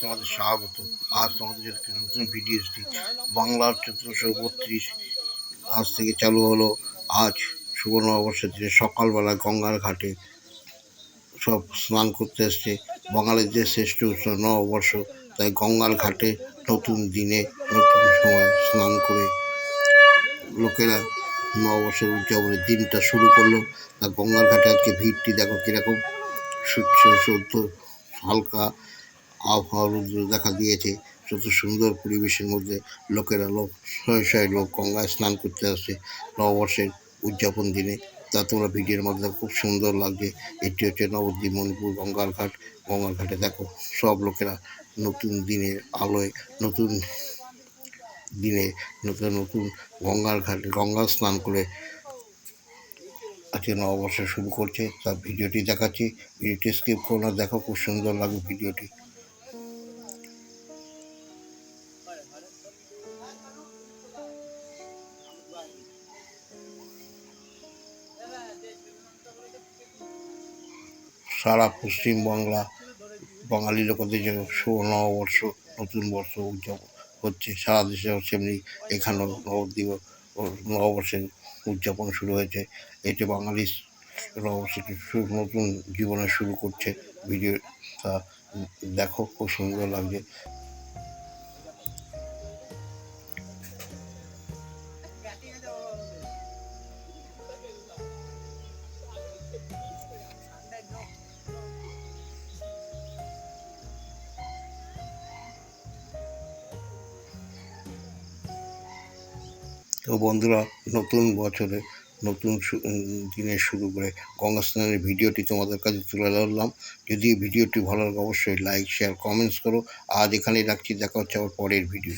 তোমাদের স্বাগত। আজ তোমাদের নতুন ভিডিও বাংলার চোদ্দশো বত্রিশ আজ থেকে চালু হলো। আজ সুবর্ণ নববর্ষের দিনে সকালবেলা গঙ্গার ঘাটে সব স্নান করতে এসছে। বাঙালির যে শ্রেষ্ঠ উৎসব নববর্ষ, তাই গঙ্গার ঘাটে নতুন দিনে নতুন সময় স্নান করে লোকেরা নববর্ষের উদযাপনের দিনটা শুরু করল। আর গঙ্গার ঘাটে আজকে ভিড়টি দেখো কীরকম? সূর্য সদ্য হালকা আবহাওয়া রুদ্র দেখা দিয়েছে। যত সুন্দর পরিবেশের মধ্যে লোকেরা লোক, শয়ে শয়ে লোক গঙ্গায় স্নান করতে আসছে নববর্ষের উদযাপন দিনে। তা তোমরা ভিডিওর মধ্যে খুব সুন্দর লাগছে। এটি হচ্ছে নবদ্বীপ মণিপুর গঙ্গার ঘাট। গঙ্গার ঘাটে দেখো, সব লোকেরা নতুন দিনের আলোয়, নতুন দিনে নতুন নতুন গঙ্গার ঘাটে গঙ্গা স্নান করে আজকে নববর্ষ শুরু করছে তার ভিডিওটি দেখাচ্ছি। ভিডিওটি স্কিপ করো না, দেখো খুব সুন্দর লাগবে ভিডিওটি। সারা পশ্চিমবাংলা, বাঙালি লোকেদের শুভ নববর্ষ, নতুন বর্ষ উদযাপন হচ্ছে, সারা দেশে সেমনি এখানেও নবদ্বীপ নববর্ষের উদযাপন শুরু হয়েছে। এতে বাঙালি নববর্ষের নতুন জীবনে শুরু করছে। ভিডিও দেখো, খুব সুন্দর লাগছে। তো বন্ধুরা, নতুন বছরে, নতুন দিনের শুরু করে গঙ্গা স্নানের ভিডিওটি তোমাদের কাছে তুলে ধরলাম। যদি ভিডিওটি ভালো লাগে, অবশ্যই লাইক শেয়ার কমেন্টস করো। আজ এখানেই রাখছি। দেখা হচ্ছে আবার পরের ভিডিও